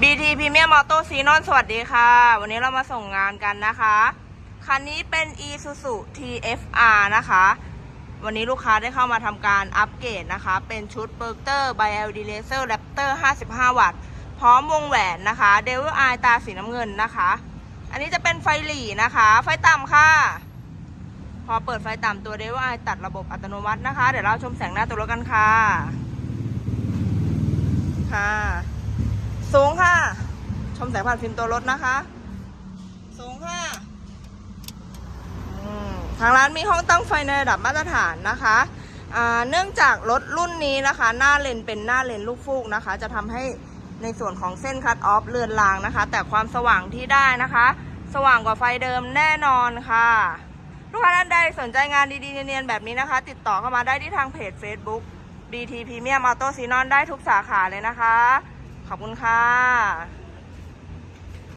BT Premium Auto x e n o n สวัสดีค่ะ วันนี้เรามาส่งงานกันนะคะ คันนี้เป็น Isuzu TFR นะคะ วันนี้ลูกค้าได้เข้ามาทำการอัปเกรดนะคะ เป็นชุด b e r t e r by LD Laser Raptor 55 วัตต์ พร้อมวงแหวนนะคะ Devil Eye ตาสีน้ำเงินนะคะ อันนี้จะเป็นไฟหลีนะคะ ไฟต่ำค่ะ พอเปิดไฟต่ำตัว Devil Eye ตัดระบบอัตโนมัตินะคะ เดี๋ยวเราชมแสงหน้าตัวรถกันค่ะ ค่ะ สูงค่ะ ชมแสงผ่านฟิล์มตัวรถนะคะ สูงค่ะทางร้านมีห้องตั้งไฟในระดับมาตรฐานนะคะเนื่องจากรถรุ่นนี้นะคะ หน้าเลนเป็นหน้าเลนลูกฟูกนะคะ จะทำให้ในส่วนของเส้นคัตออฟเลือนลางนะคะ แต่ความสว่างที่ได้นะคะ สว่างกว่าไฟเดิมแน่นอนค่ะ ลูกค้าท่านใดสนใจงานดีๆ เนียนๆแบบนี้นะคะ ติดต่อเข้ามาได้ที่ทางเพจ Facebook BT Premium Auto s e n o n ได้ทุกสาขาเลยนะคะ ขอบคุณค่ะ